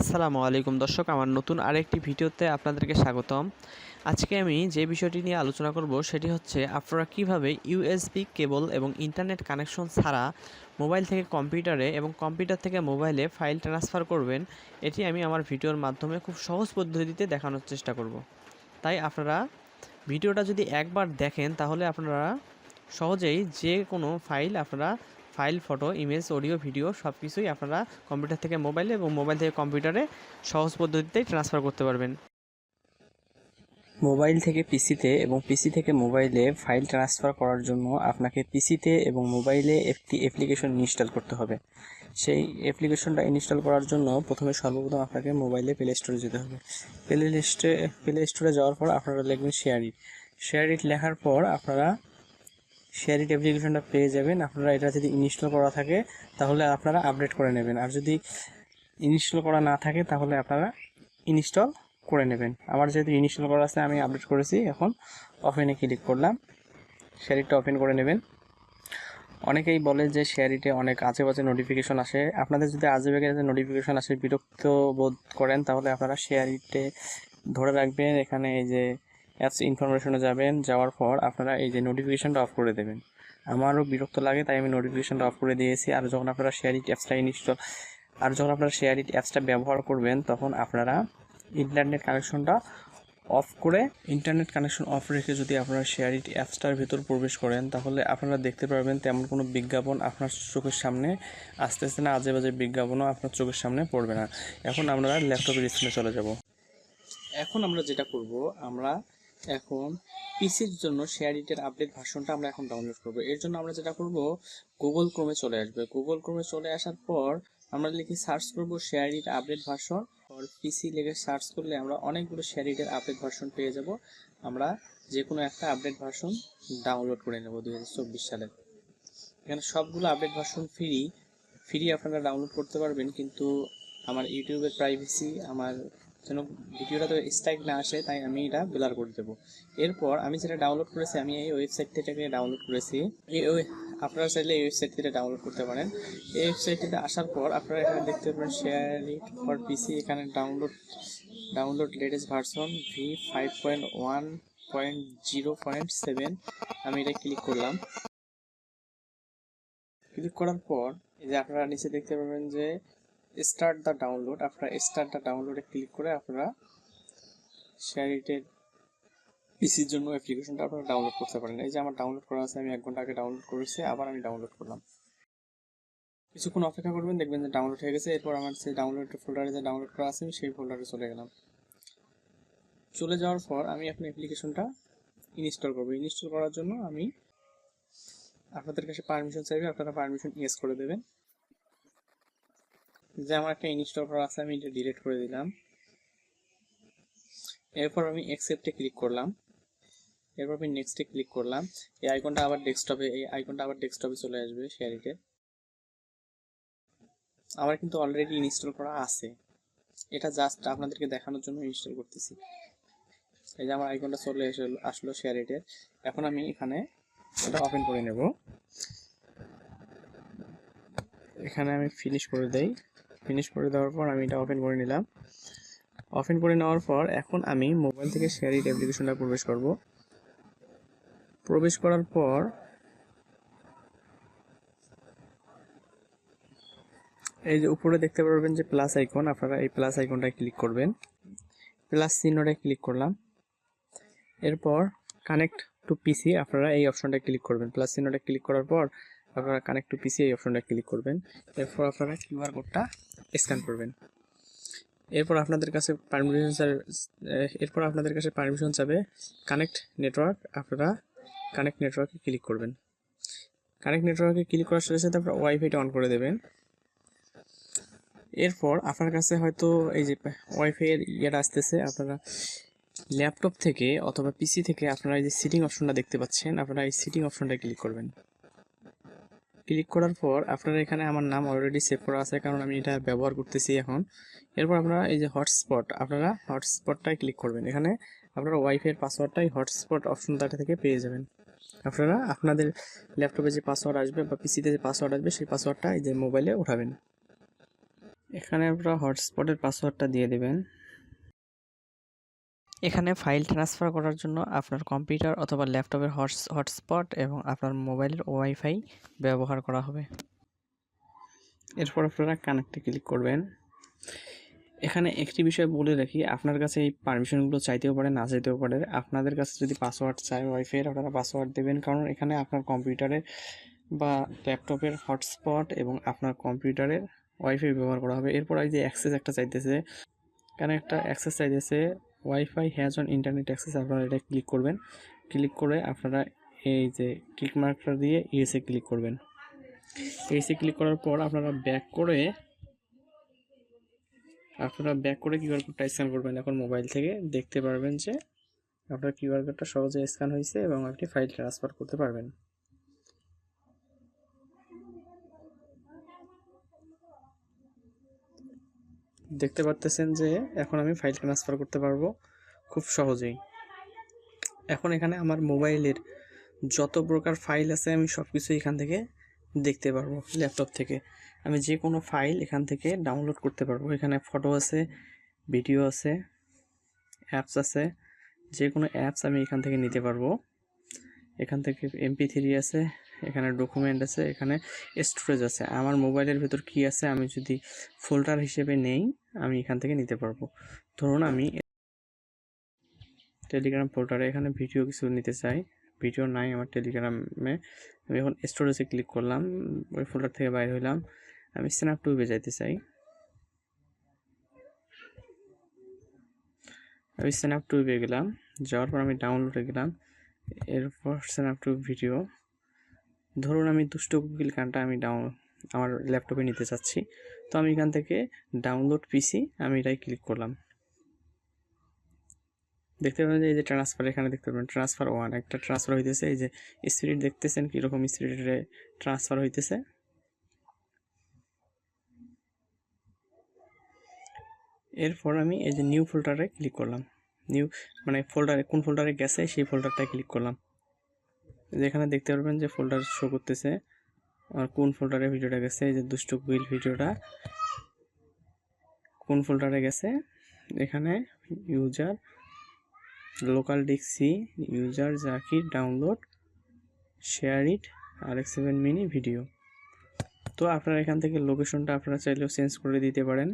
আসসালামু আলাইকুম দর্শক, আমার নতুন আরেকটি ভিডিওতে আপনাদেরকে স্বাগতম। আজকে আমি যে বিষয়টি নিয়ে আলোচনা করব সেটি হচ্ছে আপনারা কীভাবে ইউএসবি কেবল এবং ইন্টারনেট কানেকশন ছাড়া মোবাইল থেকে কম্পিউটারে এবং কম্পিউটার থেকে মোবাইলে ফাইল ট্রান্সফার করবেন, এটি আমি আমার ভিডিওর মাধ্যমে খুব সহজ পদ্ধতিতে দেখানোর চেষ্টা করব। তাই আপনারা ভিডিওটা যদি একবার দেখেন, তাহলে আপনারা সহজেই যে কোনো ফাইল আপনারা file, photo, image, audio, video সব কিছুই আপনারা কম্পিউটার থেকে মোবাইলে এবং মোবাইল থেকে কম্পিউটারে সহজ পদ্ধতিতে ট্রান্সফার করতে পারবেন। মোবাইল থেকে পিসিতে এবং পিসি থেকে মোবাইলে ফাইল ট্রান্সফার করার জন্য আপনাকে পিসিতে এবং মোবাইলে একটি অ্যাপ্লিকেশন ইনস্টল করতে হবে। সেই অ্যাপ্লিকেশনটা ইনস্টল করার জন্য প্রথমে সর্বপ্রথম আপনাকে মোবাইলে প্লে স্টোরে যেতে হবে। প্লে লিস্টে প্লে স্টোরে যাওয়ার পর আপনারা লিখবেন শেয়ার ইট শেয়ার ইট লেখার পর আপনারা শেয়ার ইট অ্যাপ্লিকেশনটা পেয়ে যাবেন। আপনারা এটা যদি ইনস্টল করা থাকে, তাহলে আপনারা আপডেট করে নেবেন। আর যদি ইনস্টল করা না থাকে, তাহলে আপনারা ইনস্টল করে নেবেন। আমার যেহেতু ইনস্টল করা আছে, আমি আপডেট করেছি। এখন ওপেনে ক্লিক করলাম। শেয়ারিটটা ওপেন করে নেবেন। অনেকেই বলে যে শেয়ারিটে অনেক আজে বাজে নোটিফিকেশন আসে। আপনাদের যদি আজে বাজে নোটিফিকেশন আসে, বিরক্ত বোধ করেন, তাহলে আপনারা শেয়ারিটে ধরে রাখবেন। এখানে এই যে অ্যাপস ইনফরমেশনে যাবেন, যাওয়ার পর আপনারা এই যে নোটিফিকেশনটা অফ করে দেবেন। আমারও বিরক্ত লাগে, তাই আমি নোটিফিকেশনটা অফ করে দিয়েছি। আর যখন আপনারা শেয়ারিট অ্যাপসটা ইনস্টল আর যখন আপনারা শেয়ারিট অ্যাপসটা ব্যবহার করবেন, তখন আপনারা ইন্টারনেট কানেকশনটা অফ করে ইন্টারনেট কানেকশন অফ রেখে যদি আপনারা শেয়ারিট অ্যাপসটার ভিতর প্রবেশ করেন, তাহলে আপনারা দেখতে পারবেন তেমন কোনো বিজ্ঞাপন আপনার চোখের সামনে আস্তে আস্তে না আজে বাজে বিজ্ঞাপনও আপনার চোখের সামনে পড়বে না। এখন আমরা ল্যাপটপের স্ক্রিনে চলে যাব। এখন আমরা যেটা করব, আমরা এখন পিসির জন্য শেয়ার ইটের আপডেট ভার্সনটা আমরা এখন ডাউনলোড করব। এর জন্য আমরা যেটা করব গুগল ক্রোমে চলে আসবে। গুগল ক্রোমে চলে আসার পর আমরা লিখে সার্চ করব শেয়ারিট আপডেট ভার্সন আর পিসি লিখে সার্চ করলে আমরা অনেকগুলো শেয়ার ইটের আপডেট ভার্সন পেয়ে যাব। আমরা যে কোনো একটা আপডেট ভার্সন ডাউনলোড করে নেব দুই সালের। এখানে সবগুলো আপডেট ভার্সন ফ্রি ফ্রি আপনারা ডাউনলোড করতে পারবেন, কিন্তু আমার ইউটিউবের প্রাইভেসি আমার যেন ভিডিওটা তো স্ট্রাইক না আসে, তাই আমি এটা ব্লার করে দেবো। এরপর আমি যেটা ডাউনলোড করেছি, আমি এই ওয়েবসাইট থেকে ডাউনলোড করেছি। এই আপনারা চাইলে এই ওয়েবসাইট থেকে ডাউনলোড করতে পারেন। এই ওয়েবসাইটটিতে আসার পর আপনারা এখানে দেখতে পাবেন শেয়ার ইট ফর পিসি এখানে download download latest version V five point one point zero point seven আমি এটা ক্লিক করলাম। ক্লিক করার পর, এই যে আপনারা নিচে দেখতে পাবেন যে স্টার্ট দ্য ডাউনলোড আপনারা স্টার্ট দ্য ডাউনলোডে ক্লিক করে আপনারা শেয়ারিটের পিসির জন্য অ্যাপ্লিকেশনটা আপনারা ডাউনলোড করতে পারেন। এই যে আমার ডাউনলোড করা আছে, আমি এক ঘণ্টা আগে ডাউনলোড করেছি, আবার আমি ডাউনলোড করলাম। কিছুক্ষণ অপেক্ষা করবেন, দেখবেন যে ডাউনলোড হয়ে গেছে, এরপর আমার সেই ডাউনলোড ফোল্ডারে যে ডাউনলোড করা আছে, আমি সেই ফোল্ডারে চলে গেলাম। চলে যাওয়ার পর আমি এখন অ্যাপ্লিকেশনটা ইনস্টল করব। ইনস্টল করার জন্য আমি আপনাদের কাছে পারমিশন চাইবে, আপনারা পারমিশন ইয়েস করে দেবেন। যে আমার একটা ইনস্টল করা আছে, আমি এটা ডিলিট করে দিলাম। এরপর আমি অ্যাকসেপ্টে ক্লিক করলাম। এরপর আমি নেক্সটে ক্লিক করলাম। এই আইকনটা আবার ডেস্কটপে এই আইকনটা আবার ডেস্কটপে চলে আসবে শেয়ারিটে আমার কিন্তু অলরেডি ইনস্টল করা আছে। এটা জাস্ট আপনাদেরকে দেখানোর জন্য ইনস্টল করতেছি। এই যে আমার আইকনটা চলে এসে, আসলো শেয়ারিটের এখন আমি এখানে এটা ওপেন করে নেব। এখানে আমি ফিনিশ করে দেই। ফিনিশ করে দেওয়ার পর আমি এটা ওপেন করে নিলাম। ওপেন করে নেওয়ার পর এখন আমি মোবাইল থেকে শেয়ারিট অ্যাপ্লিকেশনটা প্রবেশ করব। প্রবেশ করার পর এই যে উপরে দেখতে পারবেন যে প্লাস আইকন আপনারা এই প্লাস আইকনটায় ক্লিক করবেন। প্লাস চিহ্নটায় ক্লিক করলাম। এরপর কানেক্ট টু পিসি আপনারা এই অপশনটা ক্লিক করবেন। প্লাস চিহ্নটা ক্লিক করার পর আপনারা কানেক্ট টু পিসি এই অপশনটা ক্লিক করবেন। এরপর আপনারা কিউআর কোডটা স্ক্যান করবেন। এরপর আপনাদের কাছে পারমিশন এরপর আপনাদের কাছে পারমিশন চাবে কানেক্ট নেটওয়ার্ক আপনারা কানেক্ট নেটওয়ার্কে ক্লিক করবেন। কানেক্ট নেটওয়ার্কে ক্লিক করার সাথে সাথে আপনারা ওয়াইফাইটা অন করে দেবেন। এরপর আপনার কাছে হয়তো এই যে ওয়াইফাই এর ইয়েটা আসতেছে, আপনারা ল্যাপটপ থেকে অথবা পিসি থেকে আপনারা এই যে সিটিং অপশনটা দেখতে পাচ্ছেন, আপনারা এই সিটিং অপশনটা ক্লিক করবেন। ক্লিক করার পর আপনারা এখানে আমার নাম অলরেডি সেভ করা আছে, কারণ আমি এটা ব্যবহার করতেছি এখন। এরপর আপনারা এই যে হটস্পট আপনারা হটস্পটটায় ক্লিক করবেন। এখানে আপনারা ওয়াইফাইয়ের পাসওয়ার্ডটাই হটস্পট অপশনটা থেকে পেয়ে যাবেন। আপনারা আপনাদের ল্যাপটপে যে পাসওয়ার্ড আসবে বা পিসিতে যে পাসওয়ার্ড আসবে, সেই পাসওয়ার্ডটা এই যে মোবাইলে উঠাবেন। এখানে আপনারা হটস্পটের পাসওয়ার্ডটা দিয়ে দেবেন। এখানে ফাইল ট্রান্সফার করার জন্য আপনার কম্পিউটার অথবা ল্যাপটপের হটস হটস্পট এবং আপনার মোবাইলের ওয়াইফাই ব্যবহার করা হবে। এরপর আপনারা কানেক্টে ক্লিক করবেন। এখানে একটি বিষয় বলে রাখি, আপনার কাছে এই পারমিশনগুলো চাইতেও পারে, না চাইতেও পারে। আপনাদের কাছে যদি পাসওয়ার্ড চায় ওয়াইফাইয়ের আপনারা পাসওয়ার্ড দেবেন, কারণ এখানে আপনার কম্পিউটারের বা ল্যাপটপের হটস্পট এবং আপনার কম্পিউটারের ওয়াইফাই ব্যবহার করা হবে। এরপর এই যে অ্যাক্সেস একটা চাইতেছে, এখানে একটা অ্যাক্সেস চাইতেছে wifi has on internet access আপনারা এটা ক্লিক করবেন। ক্লিক করে আপনারা এই যে ক্লিক মার্কটা দিয়ে ইএসএ ক্লিক করবেন। ইএসএ ক্লিক করার পর আপনারা ব্যাক করে, আপনারা ব্যাক করে কিউআর কোডটা স্ক্যান করবেন এখন মোবাইল থেকে। দেখতে পারবেন যে আপনার কিউআর কোডটা সহজে স্ক্যান হয়েছে এবং আপনি ফাইল ট্রান্সফার করতে পারবেন। দেখতে পারতেছেন যে এখন আমি ফাইল ট্রান্সফার করতে পারব খুব সহজেই। এখন এখানে আমার মোবাইলের যত প্রকার ফাইল আছে আমি সব কিছু এখান থেকে দেখতে পারব ল্যাপটপ থেকে। আমি যে কোনো ফাইল এখান থেকে ডাউনলোড করতে পারব। এখানে ফটো আছে ভিডিও আছে অ্যাপস আছে, যে কোনো অ্যাপস আমি এখান থেকে নিতে পারব। এখান থেকে এমপি থ্রি আছে এখানে ডকুমেন্ট আছে, এখানে স্টোরেজ আছে। আমার মোবাইলের ভেতর কি আছে আমি যদি ফোল্ডার হিসেবে নেই, আমি এখান থেকে নিতে পারব। ধরুন আমি টেলিগ্রাম ফোল্ডারে এখানে ভিডিও কিছু নিতে চাই। ভিডিও নাই আমার টেলিগ্রামে আমি এখন স্টোরেজে ক্লিক করলাম, ওই ফোল্ডার থেকে বাইরে হইলাম। আমি স্ন্যাপ টুবে যাইতে চাই। আমি স্ন্যাপ টুবে গেলাম, যাওয়ার পর আমি ডাউনলোডে গেলাম। এরপর স্ন্যাপ টু ভিডিও ধরুন আমি দুষ্ট গুগল গানটা আমি ডাউন আমার ল্যাপটপে নিতে চাচ্ছি, তো আমি এখান থেকে ডাউনলোড পিসি আমি এটাই ক্লিক করলাম। দেখতে পাবেন যে এই যে ট্রান্সফার এখানে দেখতে পাবেন ট্রান্সফার ওয়ান একটা ট্রান্সফার হইতেছে, এই যে স্পিড দেখতেছেন কীরকম স্পিডে ট্রান্সফার হইতেছে? এরপর আমি এই যে নিউ ফোল্ডারে ক্লিক করলাম। নিউ মানে ফোল্ডারে কোন ফোল্ডারে গেছে সেই ফোল্ডারটায় ক্লিক করলাম। যেখানে দেখতে পারবেন যে ফোল্ডার শো করতেছে। আর কোন ফোল্ডারে ভিডিওটা গেছে? এই যে দুষ্ট কুইল ভিডিওটা কোন ফোল্ডারে গেছে? এখানে user local ডিক্সি user Zakir download share it R X seven mini video তো আপনারা এখান থেকে লোকেশনটা আপনারা চাইলেও চেঞ্জ করে দিতে পারেন।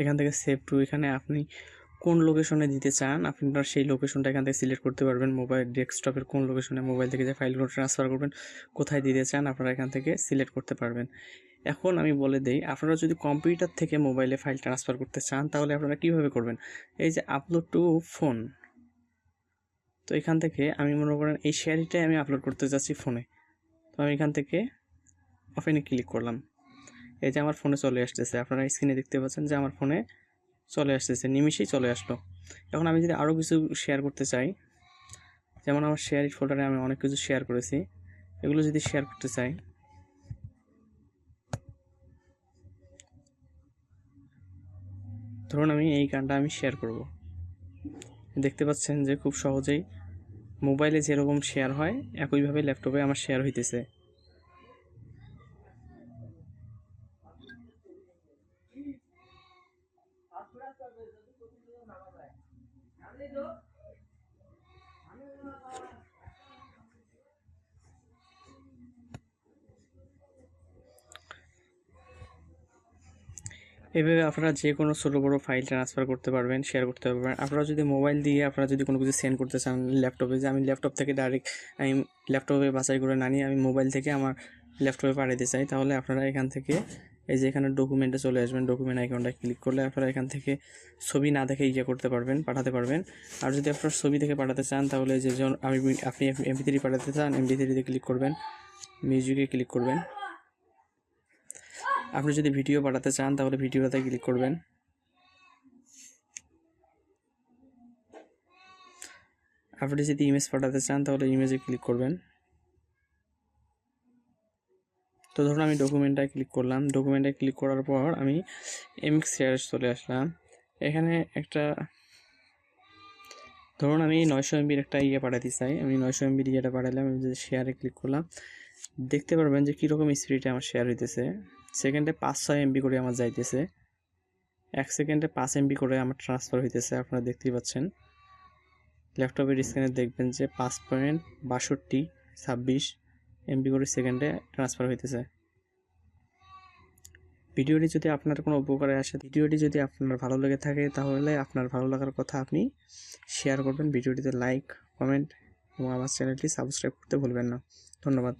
এখান থেকে সেভ টু এখানে আপনি কোন লোকেশনে দিতে চান, আপনারা সেই লোকেশনটা এখান থেকে সিলেক্ট করতে পারবেন। মোবাইল ডেস্কটপের কোন লোকেশনে মোবাইল থেকে যে ফাইলগুলো ট্রান্সফার করবেন, কোথায় দিতে চান, আপনারা এখান থেকে সিলেক্ট করতে পারবেন। এখন আমি বলে দেই, আপনারা যদি কম্পিউটার থেকে মোবাইলে ফাইল ট্রান্সফার করতে চান, তাহলে আপনারা কীভাবে করবেন? এই যে আপলোড টু ফোন তো এখান থেকে আমি মনে করেন এই শেয়ারিটাই আমি আপলোড করতে চাচ্ছি ফোনে তো আমি এখান থেকে ওপেনে ক্লিক করলাম। এই যে আমার ফোনে চলে আসতেছে। আপনারা স্ক্রিনে দেখতে পাচ্ছেন যে আমার ফোনে চলে আসতেছে নিমিশেই চলে আসলো। এখন আমি যদি আরও কিছু শেয়ার করতে চাই, যেমন আমার শেয়ার ফোল্ডারে আমি অনেক কিছু শেয়ার করেছি, এগুলো যদি শেয়ার করতে চাই, ধরুন আমি এই গানটা আমি শেয়ার করব। দেখতে পাচ্ছেন যে খুব সহজেই মোবাইলে যেরকম শেয়ার হয়, একইভাবে ল্যাপটপে আমার শেয়ার হইতেছে। এভাবে আপনারা যে কোনো ছোটো বড়ো ফাইল ট্রান্সফার করতে পারবেন শেয়ার করতে পারবেন। আপনারা যদি মোবাইল দিয়ে আপনারা যদি কোনো কিছু সেন্ড করতে চান ল্যাপটপে যে আমি ল্যাপটপ থেকে ডাইরেক্ট আমি ল্যাপটপে বাছাই করে না নিয়ে আমি মোবাইল থেকে আমার ল্যাপটপে পাঠাতে চাই, তাহলে আপনারা এখান থেকে এই যে এখানে ডকুমেন্টে চলে আসবেন। ডকুমেন্ট আইকনটা ক্লিক করলে আপনারা এখান থেকে ছবি না দেখে ইয়ে করতে পারবেন, পাঠাতে পারবেন। আর যদি আপনারা ছবি দেখে পাঠাতে চান, তাহলে যে আমি আপনি এমপি থ্রি পাঠাতে চান এমপি থ্রিতে ক্লিক করবেন মিউজিকে ক্লিক করবেন। আপনি যদি ভিডিও পাঠাতে চান, তাহলে ভিডিওতে ক্লিক করবেন। আপনি যদি ইমেজ পাঠাতে চান, তাহলে ইমেজে ক্লিক করবেন। তো ধরুন আমি ডকুমেন্টটায় ক্লিক করলাম। ডকুমেন্টে ক্লিক করার পর আমি এমএক্স শেয়ার চলে আসলাম। এখানে একটা ধরুন আমি নয়শো এমবির একটা ইয়ে পাঠাতে চাই। আমি নয়শো এমবির ইয়েটা পাঠালাম, আমি যদি শেয়ারে ক্লিক করলাম। দেখতে পারবেন যে কীরকম স্পিডে আমার শেয়ার হইতেছে। সেকেন্ডে পাঁচ ছয় এমবি করে আমার যাইতেছে। এক সেকেন্ডে পাঁচ এমবি করে আমার ট্রান্সফার হইতেছে, আপনারা দেখতেই পাচ্ছেন। ল্যাপটপের স্ক্রিনে দেখবেন যে পাঁচ পয়েন্ট বাষট্টি, ছাব্বিশ। এমবি করে সেকেন্ডে ট্রান্সফার হইতেছে। ভিডিওটি যদি আপনার কোনো উপকারে আসে, ভিডিওটি যদি আপনার ভালো লেগে থাকে, তাহলে আপনার ভালো লাগার কথা আপনি শেয়ার করবেন। ভিডিওটিতে লাইক কমেন্ট এবং আমার চ্যানেলটি সাবস্ক্রাইব করতে ভুলবেন না। ধন্যবাদ।